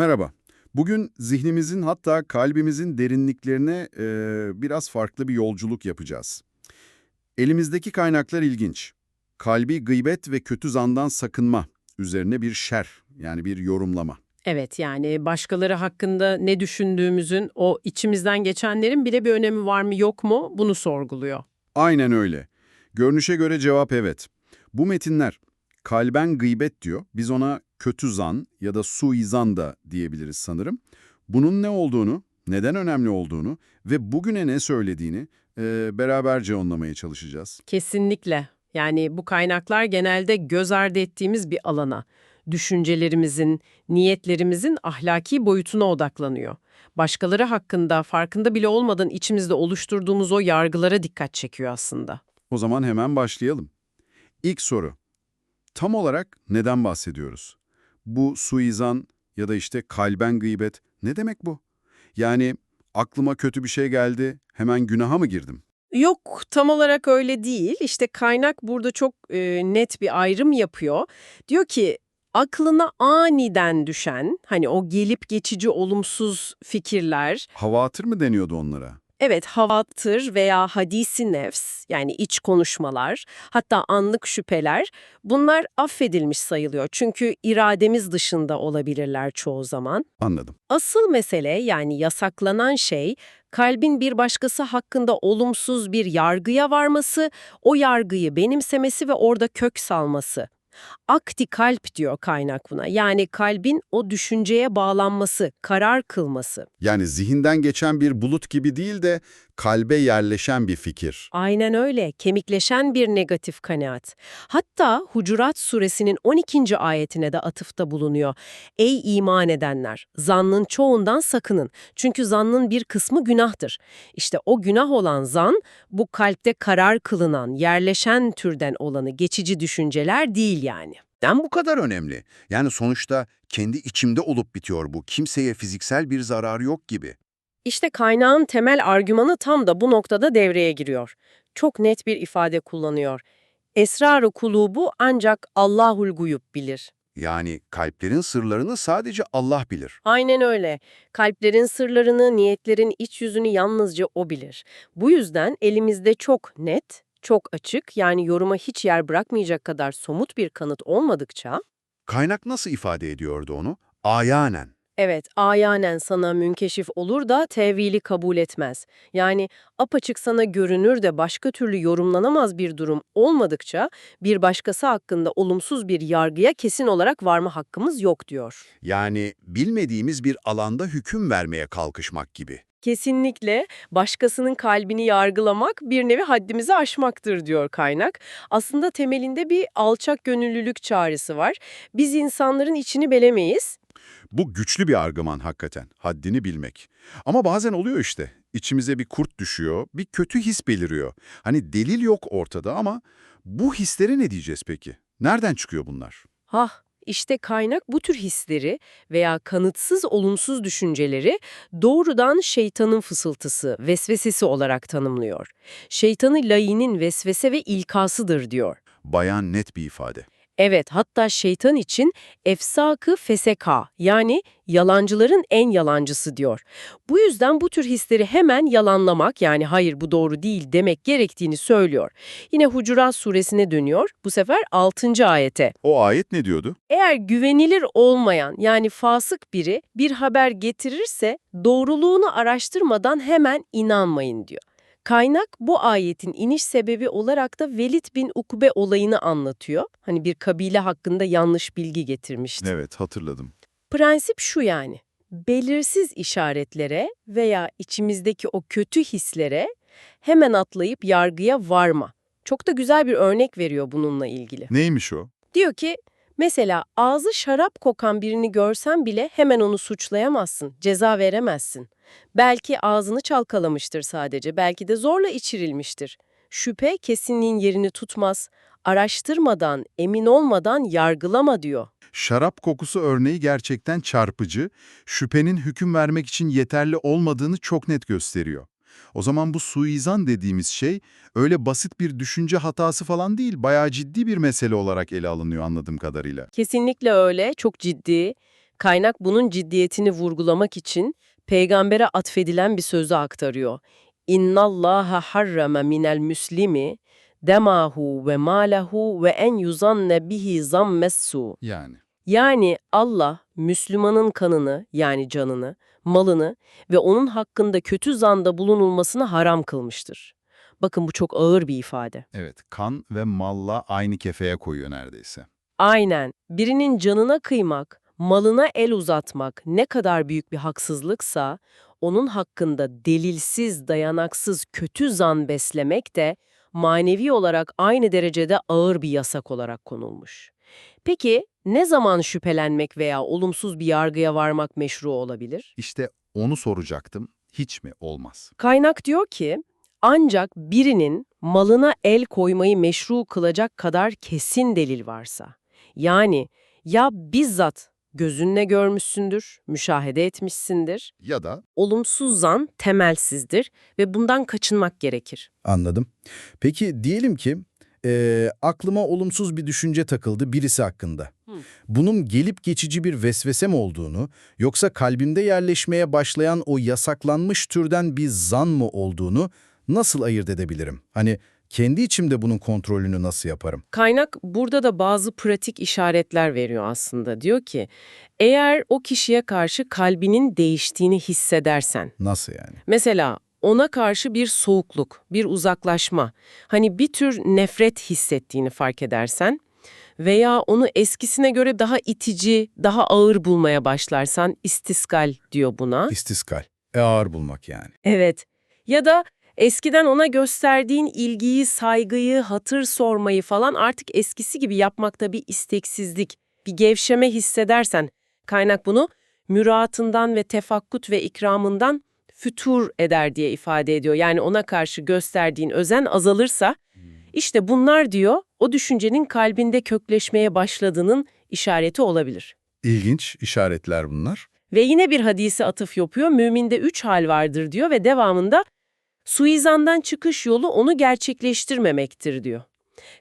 Merhaba. Bugün zihnimizin hatta kalbimizin derinliklerine e, biraz farklı bir yolculuk yapacağız. Elimizdeki kaynaklar ilginç. Kalbi gıybet ve kötü zandan sakınma üzerine bir şer yani bir yorumlama. Evet yani başkaları hakkında ne düşündüğümüzün, o içimizden geçenlerin bile bir önemi var mı yok mu bunu sorguluyor. Aynen öyle. Görünüşe göre cevap evet. Bu metinler kalben gıybet diyor. Biz ona kötü zan ya da suizan da diyebiliriz sanırım. Bunun ne olduğunu, neden önemli olduğunu ve bugüne ne söylediğini e, beraberce anlamaya çalışacağız. Kesinlikle. Yani bu kaynaklar genelde göz ardı ettiğimiz bir alana, düşüncelerimizin, niyetlerimizin ahlaki boyutuna odaklanıyor. Başkaları hakkında farkında bile olmadan içimizde oluşturduğumuz o yargılara dikkat çekiyor aslında. O zaman hemen başlayalım. İlk soru. Tam olarak neden bahsediyoruz? Bu suizan ya da işte kalben gıybet ne demek bu? Yani aklıma kötü bir şey geldi, hemen günaha mı girdim? Yok tam olarak öyle değil. İşte kaynak burada çok e, net bir ayrım yapıyor. Diyor ki aklına aniden düşen hani o gelip geçici olumsuz fikirler, Havatır mı deniyordu onlara? Evet havattır veya hadisi nefs yani iç konuşmalar, hatta anlık şüpheler bunlar affedilmiş sayılıyor. Çünkü irademiz dışında olabilirler çoğu zaman. Anladım. Asıl mesele yani yasaklanan şey kalbin bir başkası hakkında olumsuz bir yargıya varması, o yargıyı benimsemesi ve orada kök salması. Akti kalp diyor kaynak buna. Yani kalbin o düşünceye bağlanması, karar kılması. Yani zihinden geçen bir bulut gibi değil de kalbe yerleşen bir fikir. Aynen öyle, kemikleşen bir negatif kanaat. Hatta Hucurat suresinin 12. ayetine de atıfta bulunuyor. Ey iman edenler, zannın çoğundan sakının. Çünkü zannın bir kısmı günahtır. İşte o günah olan zan, bu kalpte karar kılınan, yerleşen türden olanı geçici düşünceler değil yani. Neden bu kadar önemli? Yani sonuçta kendi içimde olup bitiyor bu. Kimseye fiziksel bir zararı yok gibi. İşte kaynağın temel argümanı tam da bu noktada devreye giriyor. Çok net bir ifade kullanıyor. Esrar-ı kulubu ancak Allahul guyub bilir. Yani kalplerin sırlarını sadece Allah bilir. Aynen öyle. Kalplerin sırlarını, niyetlerin iç yüzünü yalnızca O bilir. Bu yüzden elimizde çok net, çok açık yani yoruma hiç yer bırakmayacak kadar somut bir kanıt olmadıkça, Kaynak nasıl ifade ediyordu onu? Ayanen. Evet ayanen sana münkeşif olur da tevili kabul etmez. Yani apaçık sana görünür de başka türlü yorumlanamaz bir durum olmadıkça bir başkası hakkında olumsuz bir yargıya kesin olarak varma hakkımız yok diyor. Yani bilmediğimiz bir alanda hüküm vermeye kalkışmak gibi. Kesinlikle başkasının kalbini yargılamak bir nevi haddimizi aşmaktır diyor kaynak. Aslında temelinde bir alçak gönüllülük çağrısı var. Biz insanların içini bilemeyiz. Bu güçlü bir argüman hakikaten, haddini bilmek. Ama bazen oluyor işte, içimize bir kurt düşüyor, bir kötü his beliriyor. Hani delil yok ortada ama bu hislere ne diyeceğiz peki? Nereden çıkıyor bunlar? Hah, işte kaynak bu tür hisleri veya kanıtsız olumsuz düşünceleri doğrudan şeytanın fısıltısı, vesvesesi olarak tanımlıyor. Şeytanı layinin vesvese ve ilkasıdır diyor. Bayan net bir ifade. Evet, hatta şeytan için efsakı feseka yani yalancıların en yalancısı diyor. Bu yüzden bu tür hisleri hemen yalanlamak yani hayır bu doğru değil demek gerektiğini söylüyor. Yine Hucurat suresine dönüyor, bu sefer 6. ayete. O ayet ne diyordu? Eğer güvenilir olmayan yani fasık biri bir haber getirirse doğruluğunu araştırmadan hemen inanmayın diyor. Kaynak bu ayetin iniş sebebi olarak da Velid bin Ukbe olayını anlatıyor. Hani bir kabile hakkında yanlış bilgi getirmişti. Evet, hatırladım. Prensip şu yani. Belirsiz işaretlere veya içimizdeki o kötü hislere hemen atlayıp yargıya varma. Çok da güzel bir örnek veriyor bununla ilgili. Neymiş o? Diyor ki mesela ağzı şarap kokan birini görsen bile hemen onu suçlayamazsın, ceza veremezsin. Belki ağzını çalkalamıştır sadece, belki de zorla içirilmiştir. Şüphe kesinliğin yerini tutmaz. Araştırmadan, emin olmadan yargılama diyor. Şarap kokusu örneği gerçekten çarpıcı, şüphenin hüküm vermek için yeterli olmadığını çok net gösteriyor. O zaman bu suizan dediğimiz şey öyle basit bir düşünce hatası falan değil, bayağı ciddi bir mesele olarak ele alınıyor anladığım kadarıyla. Kesinlikle öyle, çok ciddi. Kaynak bunun ciddiyetini vurgulamak için peygambere atfedilen bir sözü aktarıyor. İnnallaha harrama minel müslimi demahu ve malahu ve en yuzanne bihi zammessu. Yani. Yani Allah Müslümanın kanını yani canını, malını ve onun hakkında kötü zanda bulunulmasını haram kılmıştır. Bakın bu çok ağır bir ifade. Evet, kan ve malla aynı kefeye koyuyor neredeyse. Aynen. Birinin canına kıymak, malına el uzatmak ne kadar büyük bir haksızlıksa, onun hakkında delilsiz, dayanaksız kötü zan beslemek de manevi olarak aynı derecede ağır bir yasak olarak konulmuş. Peki ne zaman şüphelenmek veya olumsuz bir yargıya varmak meşru olabilir? İşte onu soracaktım. Hiç mi olmaz? Kaynak diyor ki, ancak birinin malına el koymayı meşru kılacak kadar kesin delil varsa, yani ya bizzat gözünle görmüşsündür, müşahede etmişsindir, Ya da olumsuz zan temelsizdir ve bundan kaçınmak gerekir. Anladım. Peki diyelim ki eee, aklıma olumsuz bir düşünce takıldı birisi hakkında. Hı. Bunun gelip geçici bir vesvese mi olduğunu yoksa kalbimde yerleşmeye başlayan o yasaklanmış türden bir zan mı olduğunu nasıl ayırt edebilirim? Hani kendi içimde bunun kontrolünü nasıl yaparım? Kaynak burada da bazı pratik işaretler veriyor aslında. Diyor ki, eğer o kişiye karşı kalbinin değiştiğini hissedersen, Nasıl yani? Mesela ona karşı bir soğukluk, bir uzaklaşma, hani bir tür nefret hissettiğini fark edersen veya onu eskisine göre daha itici, daha ağır bulmaya başlarsan istiskal diyor buna. İstiskal. E ağır bulmak yani. Evet. Ya da eskiden ona gösterdiğin ilgiyi, saygıyı, hatır sormayı falan artık eskisi gibi yapmakta bir isteksizlik, bir gevşeme hissedersen kaynak bunu müraatından ve tefakkut ve ikramından fütur eder diye ifade ediyor. Yani ona karşı gösterdiğin özen azalırsa işte bunlar diyor o düşüncenin kalbinde kökleşmeye başladığının işareti olabilir. İlginç işaretler bunlar. Ve yine bir hadise atıf yapıyor. Müminde üç hal vardır diyor ve devamında suizandan çıkış yolu onu gerçekleştirmemektir diyor.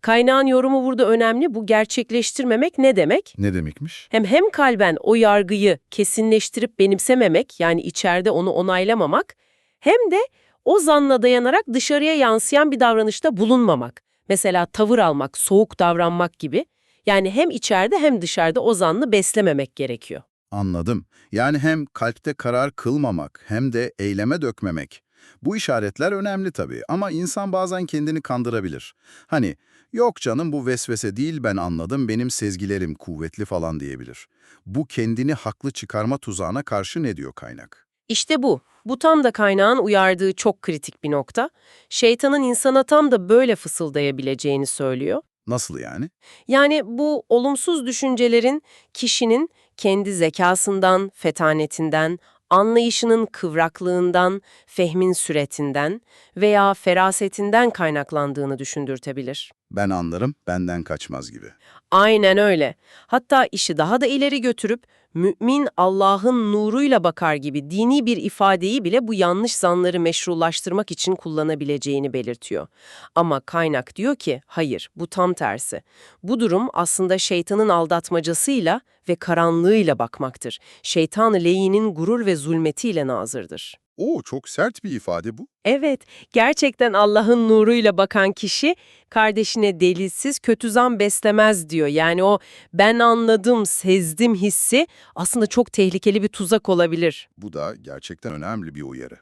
Kaynağın yorumu burada önemli. Bu gerçekleştirmemek ne demek? Ne demekmiş? Hem hem kalben o yargıyı kesinleştirip benimsememek yani içeride onu onaylamamak hem de o zanla dayanarak dışarıya yansıyan bir davranışta bulunmamak. Mesela tavır almak, soğuk davranmak gibi. Yani hem içeride hem dışarıda o zanlı beslememek gerekiyor. Anladım. Yani hem kalpte karar kılmamak hem de eyleme dökmemek. Bu işaretler önemli tabii ama insan bazen kendini kandırabilir. Hani yok canım bu vesvese değil ben anladım benim sezgilerim kuvvetli falan diyebilir. Bu kendini haklı çıkarma tuzağına karşı ne diyor kaynak? İşte bu. Bu tam da kaynağın uyardığı çok kritik bir nokta. Şeytanın insana tam da böyle fısıldayabileceğini söylüyor. Nasıl yani? Yani bu olumsuz düşüncelerin kişinin kendi zekasından, fetanetinden, anlayışının kıvraklığından, fehmin süretinden veya ferasetinden kaynaklandığını düşündürtebilir. Ben anlarım benden kaçmaz gibi. Aynen öyle. Hatta işi daha da ileri götürüp mümin Allah'ın nuruyla bakar gibi dini bir ifadeyi bile bu yanlış zanları meşrulaştırmak için kullanabileceğini belirtiyor. Ama kaynak diyor ki hayır bu tam tersi. Bu durum aslında şeytanın aldatmacasıyla ve karanlığıyla bakmaktır. Şeytan-ı leyinin gurur ve zulmetiyle nazırdır. Oo çok sert bir ifade bu. Evet, gerçekten Allah'ın nuruyla bakan kişi kardeşine delilsiz kötü zan beslemez diyor. Yani o ben anladım, sezdim hissi aslında çok tehlikeli bir tuzak olabilir. Bu da gerçekten önemli bir uyarı.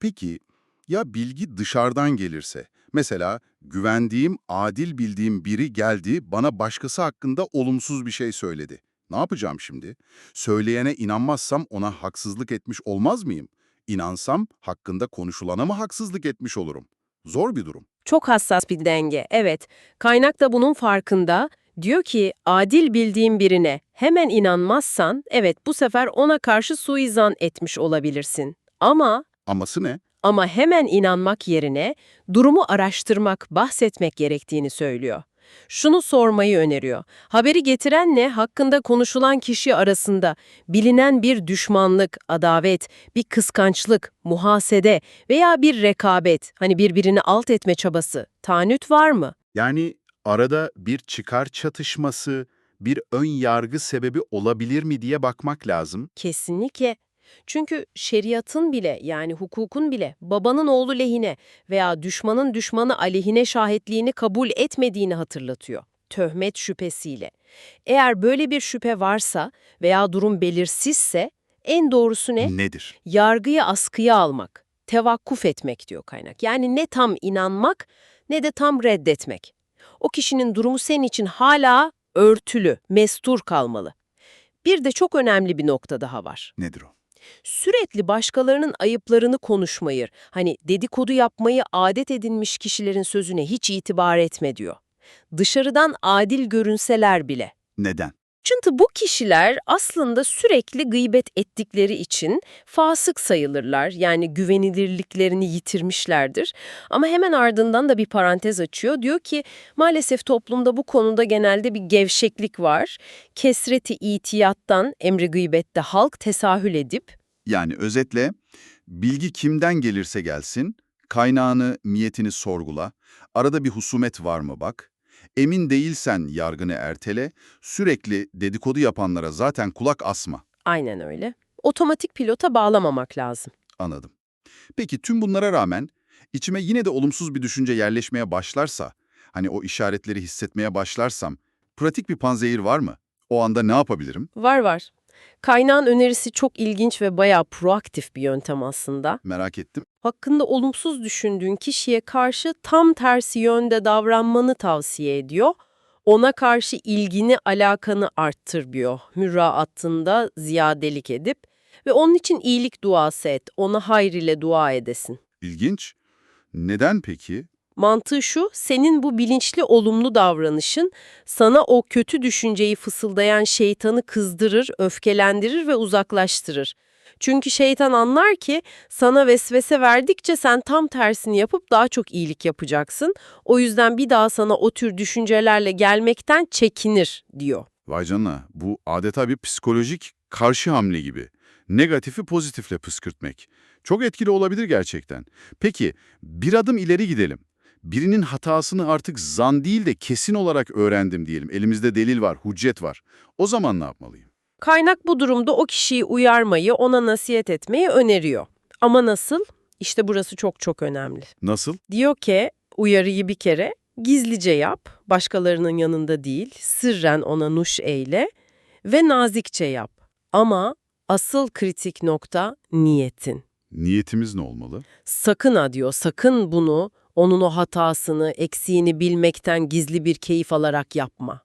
Peki ya bilgi dışarıdan gelirse? Mesela güvendiğim, adil bildiğim biri geldi, bana başkası hakkında olumsuz bir şey söyledi. Ne yapacağım şimdi? Söyleyene inanmazsam ona haksızlık etmiş olmaz mıyım? İnansam hakkında konuşulana mı haksızlık etmiş olurum? Zor bir durum. Çok hassas bir denge, evet. Kaynak da bunun farkında. Diyor ki adil bildiğin birine hemen inanmazsan, evet bu sefer ona karşı suizan etmiş olabilirsin. Ama Aması ne? Ama hemen inanmak yerine durumu araştırmak, bahsetmek gerektiğini söylüyor. Şunu sormayı öneriyor. Haberi getirenle hakkında konuşulan kişi arasında bilinen bir düşmanlık, adavet, bir kıskançlık, muhasede veya bir rekabet, hani birbirini alt etme çabası, taanüt var mı? Yani arada bir çıkar çatışması, bir ön yargı sebebi olabilir mi diye bakmak lazım. Kesinlikle. Çünkü şeriatın bile yani hukukun bile babanın oğlu lehine veya düşmanın düşmanı aleyhine şahitliğini kabul etmediğini hatırlatıyor. Töhmet şüphesiyle. Eğer böyle bir şüphe varsa veya durum belirsizse en doğrusu ne? Nedir? Yargıyı askıya almak, tevakkuf etmek diyor kaynak. Yani ne tam inanmak ne de tam reddetmek. O kişinin durumu senin için hala örtülü, mestur kalmalı. Bir de çok önemli bir nokta daha var. Nedir o? Sürekli başkalarının ayıplarını konuşmayı, hani dedikodu yapmayı adet edinmiş kişilerin sözüne hiç itibar etme diyor. Dışarıdan adil görünseler bile. Neden? Çünkü bu kişiler aslında sürekli gıybet ettikleri için fasık sayılırlar. Yani güvenilirliklerini yitirmişlerdir. Ama hemen ardından da bir parantez açıyor. Diyor ki maalesef toplumda bu konuda genelde bir gevşeklik var. Kesreti itiyattan emri gıybette halk tesahül edip Yani özetle bilgi kimden gelirse gelsin, kaynağını, niyetini sorgula, arada bir husumet var mı bak, emin değilsen yargını ertele, sürekli dedikodu yapanlara zaten kulak asma. aynen öyle. Otomatik pilota bağlamamak lazım. Anladım. Peki tüm bunlara rağmen içime yine de olumsuz bir düşünce yerleşmeye başlarsa, hani o işaretleri hissetmeye başlarsam, pratik bir panzehir var mı? O anda ne yapabilirim? Var var. Kaynağın önerisi çok ilginç ve bayağı proaktif bir yöntem aslında. Merak ettim. hakkında olumsuz düşündüğün kişiye karşı tam tersi yönde davranmanı tavsiye ediyor. Ona karşı ilgini, alakanı arttır diyor. Müraattında ziyadelik edip ve onun için iyilik duası et, ona hayır ile dua edesin. İlginç. Neden peki? Mantığı şu, senin bu bilinçli olumlu davranışın sana o kötü düşünceyi fısıldayan şeytanı kızdırır, öfkelendirir ve uzaklaştırır. Çünkü şeytan anlar ki sana vesvese verdikçe sen tam tersini yapıp daha çok iyilik yapacaksın. O yüzden bir daha sana o tür düşüncelerle gelmekten çekinir diyor. Vay canına, bu adeta bir psikolojik karşı hamle gibi. Negatifi pozitifle püskürtmek. Çok etkili olabilir gerçekten. Peki, bir adım ileri gidelim. Birinin hatasını artık zan değil de kesin olarak öğrendim diyelim. Elimizde delil var, hüccet var. O zaman ne yapmalıyım? Kaynak bu durumda o kişiyi uyarmayı, ona nasihat etmeyi öneriyor. Ama nasıl? İşte burası çok çok önemli. Nasıl? Diyor ki uyarıyı bir kere gizlice yap, başkalarının yanında değil, sırren ona nuş eyle ve nazikçe yap. Ama asıl kritik nokta niyetin. Niyetimiz ne olmalı? Sakın ha diyor, sakın bunu onun o hatasını, eksiğini bilmekten gizli bir keyif alarak yapma.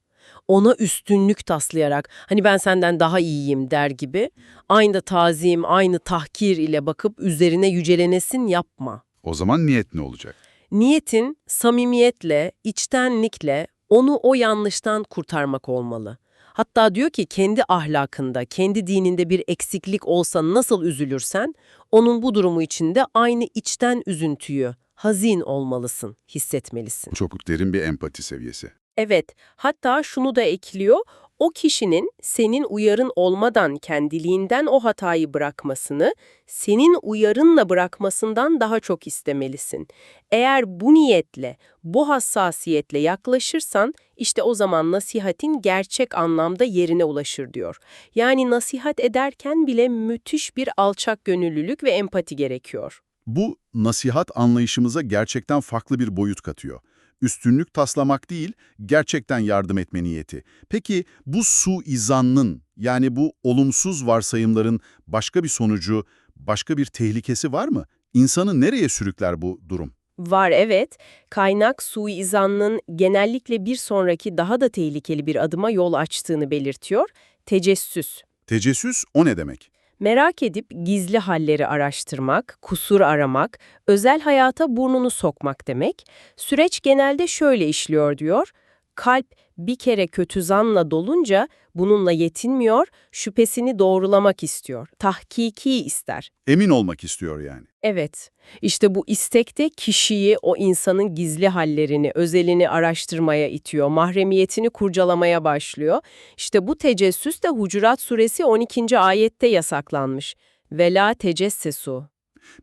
Ona üstünlük taslayarak, hani ben senden daha iyiyim der gibi, aynı tazim, aynı tahkir ile bakıp üzerine yücelenesin yapma. O zaman niyet ne olacak? Niyetin samimiyetle, içtenlikle onu o yanlıştan kurtarmak olmalı. Hatta diyor ki kendi ahlakında, kendi dininde bir eksiklik olsa nasıl üzülürsen, onun bu durumu içinde aynı içten üzüntüyü, hazin olmalısın, hissetmelisin. Çok derin bir empati seviyesi. Evet, hatta şunu da ekliyor, o kişinin senin uyarın olmadan kendiliğinden o hatayı bırakmasını, senin uyarınla bırakmasından daha çok istemelisin. Eğer bu niyetle, bu hassasiyetle yaklaşırsan, işte o zaman nasihatin gerçek anlamda yerine ulaşır diyor. Yani nasihat ederken bile müthiş bir alçak gönüllülük ve empati gerekiyor. Bu nasihat anlayışımıza gerçekten farklı bir boyut katıyor. Üstünlük taslamak değil, gerçekten yardım etme niyeti. Peki bu suizanın yani bu olumsuz varsayımların başka bir sonucu, başka bir tehlikesi var mı? İnsanı nereye sürükler bu durum? Var evet, kaynak suizanın genellikle bir sonraki daha da tehlikeli bir adıma yol açtığını belirtiyor, tecessüs. Tecessüs o ne demek? Merak edip gizli halleri araştırmak, kusur aramak, özel hayata burnunu sokmak demek. Süreç genelde şöyle işliyor diyor. Kalp bir kere kötü zanla dolunca bununla yetinmiyor, şüphesini doğrulamak istiyor. Tahkiki ister. Emin olmak istiyor yani. Evet, işte bu istekte kişiyi, o insanın gizli hallerini, özelini araştırmaya itiyor, mahremiyetini kurcalamaya başlıyor. İşte bu tecessüs de Hucurat suresi 12. ayette yasaklanmış. Vela tecessesu.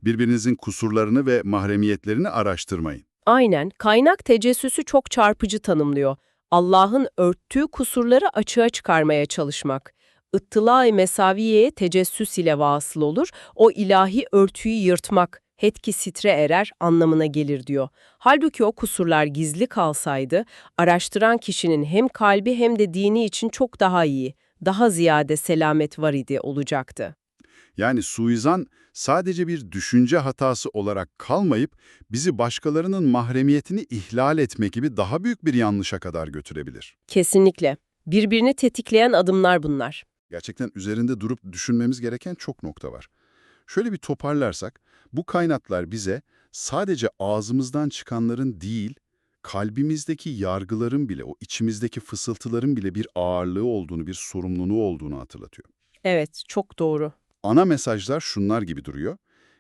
Birbirinizin kusurlarını ve mahremiyetlerini araştırmayın. Aynen, kaynak tecessüsü çok çarpıcı tanımlıyor. Allah'ın örttüğü kusurları açığa çıkarmaya çalışmak. Ittıla-i mesaviyeye tecessüs ile vasıl olur, o ilahi örtüyü yırtmak, hetki sitre erer anlamına gelir diyor. Halbuki o kusurlar gizli kalsaydı, araştıran kişinin hem kalbi hem de dini için çok daha iyi, daha ziyade selamet var idi olacaktı. Yani suizan sadece bir düşünce hatası olarak kalmayıp bizi başkalarının mahremiyetini ihlal etme gibi daha büyük bir yanlışa kadar götürebilir. Kesinlikle. Birbirini tetikleyen adımlar bunlar. Gerçekten üzerinde durup düşünmemiz gereken çok nokta var. Şöyle bir toparlarsak, bu kaynaklar bize sadece ağzımızdan çıkanların değil, kalbimizdeki yargıların bile, o içimizdeki fısıltıların bile bir ağırlığı olduğunu, bir sorumluluğu olduğunu hatırlatıyor. Evet, çok doğru. Ana mesajlar şunlar gibi duruyor.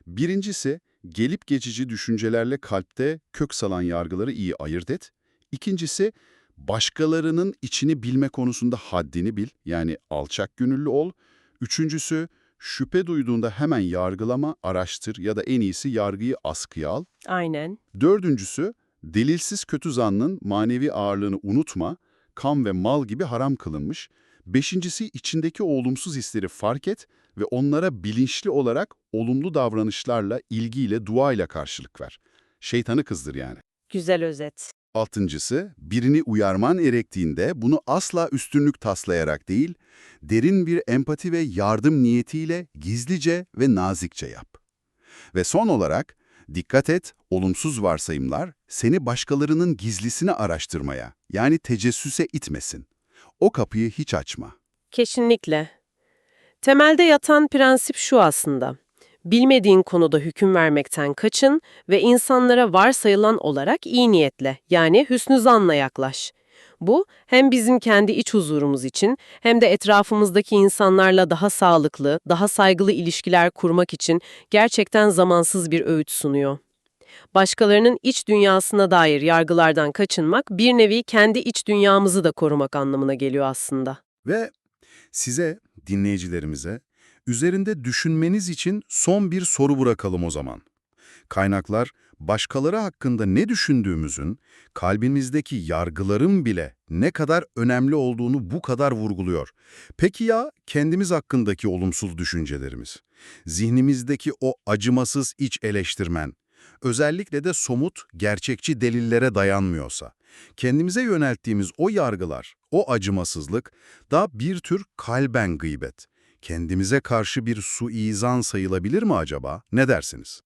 Birincisi, gelip geçici düşüncelerle kalpte kök salan yargıları iyi ayırt et. İkincisi, başkalarının içini bilme konusunda haddini bil, yani alçak gönüllü ol. Üçüncüsü, şüphe duyduğunda hemen yargılama, araştır ya da en iyisi yargıyı askıya al. Aynen. Dördüncüsü, delilsiz kötü zannın manevi ağırlığını unutma, kan ve mal gibi haram kılınmış. Beşincisi, içindeki olumsuz hisleri fark et ve onlara bilinçli olarak olumlu davranışlarla, ilgiyle, duayla karşılık ver. Şeytanı kızdır yani. Güzel özet. Altıncısı, birini uyarman gerektiğinde bunu asla üstünlük taslayarak değil, derin bir empati ve yardım niyetiyle gizlice ve nazikçe yap. Ve son olarak, dikkat et, olumsuz varsayımlar seni başkalarının gizlisini araştırmaya, yani tecessüse itmesin. O kapıyı hiç açma. Kesinlikle. Temelde yatan prensip şu aslında. Bilmediğin konuda hüküm vermekten kaçın ve insanlara varsayılan olarak iyi niyetle, yani hüsnü zanla yaklaş. Bu hem bizim kendi iç huzurumuz için hem de etrafımızdaki insanlarla daha sağlıklı, daha saygılı ilişkiler kurmak için gerçekten zamansız bir öğüt sunuyor. Başkalarının iç dünyasına dair yargılardan kaçınmak bir nevi kendi iç dünyamızı da korumak anlamına geliyor aslında. Ve size, dinleyicilerimize, üzerinde düşünmeniz için son bir soru bırakalım o zaman. Kaynaklar, başkaları hakkında ne düşündüğümüzün, kalbimizdeki yargıların bile ne kadar önemli olduğunu bu kadar vurguluyor. Peki ya kendimiz hakkındaki olumsuz düşüncelerimiz? Zihnimizdeki o acımasız iç eleştirmen, özellikle de somut, gerçekçi delillere dayanmıyorsa, kendimize yönelttiğimiz o yargılar, o acımasızlık da bir tür kalben gıybet. Kendimize karşı bir suizan sayılabilir mi acaba? Ne dersiniz?